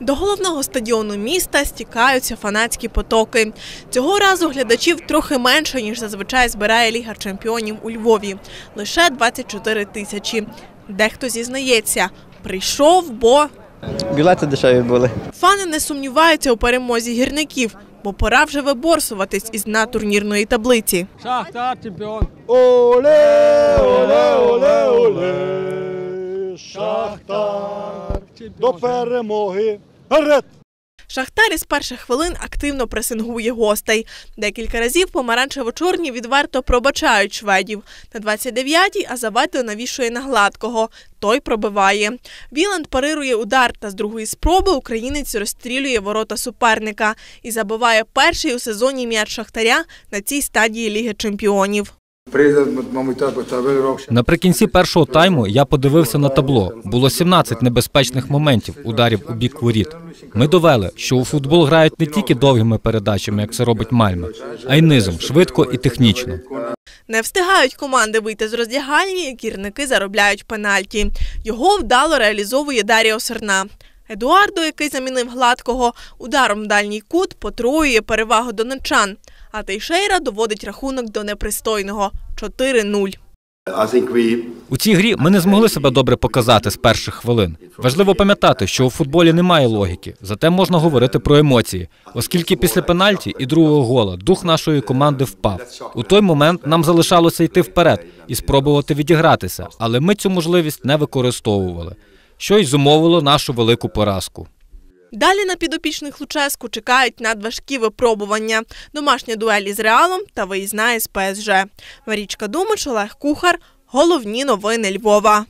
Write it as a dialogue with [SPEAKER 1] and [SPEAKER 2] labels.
[SPEAKER 1] До головного стадіону міста стікаються фанатські потоки. Цього разу глядачів трохи менше, ніж зазвичай збирає Ліга чемпіонів у Львові. Лише 24 тисячі. Дехто зізнається, прийшов, бо
[SPEAKER 2] Білети дешеві були.
[SPEAKER 1] фани не сумніваються у перемозі гірників, бо пора вже виборсуватись із дна турнірної таблиці.
[SPEAKER 3] Шахтар чемпіон.
[SPEAKER 4] Оле, оле, оле, до перемоги. Вперед!
[SPEAKER 1] Шахтар із перших хвилин активно пресингує гостей. Декілька разів помаранчево-чорні відверто пробачають шведів. На 29-й Азавето навішує на гладкого. Той пробиває. Віланд парирує удар, та з другої спроби українець розстрілює ворота суперника і забиває перший у сезоні м'яч Шахтаря на цій стадії Ліги чемпіонів.
[SPEAKER 5] Наприкінці першого тайму я подивився на табло. Було 17 небезпечних моментів ударів у бік воріт. Ми довели, що у футбол грають не тільки довгими передачами, як це робить Мальме, а й низом, швидко і технічно.
[SPEAKER 1] Не встигають команди вийти з роздягальні, гірники заробляють пенальті. Його вдало реалізовує Даріо Серна. Едуардо, який замінив гладкого, ударом в дальній кут потроює перевагу донечан. А Тейшейра доводить рахунок до непристойного 4-0.
[SPEAKER 6] I think
[SPEAKER 5] У цій грі ми не змогли себе добре показати з перших хвилин. Важливо пам'ятати, що у футболі немає логіки, зате можна говорити про емоції, оскільки після пенальті і другого гола дух нашої команди впав. У той момент нам залишалося йти вперед і спробувати відігратися, але ми цю можливість не використовували, що й зумовило нашу велику поразку.
[SPEAKER 1] Далі на підопічних Луческу чекають надважкі випробування, домашня дуель із Реалом та виїзна із ПСЖ. Марічка Думич, Олег Кухар. Головні новини Львова.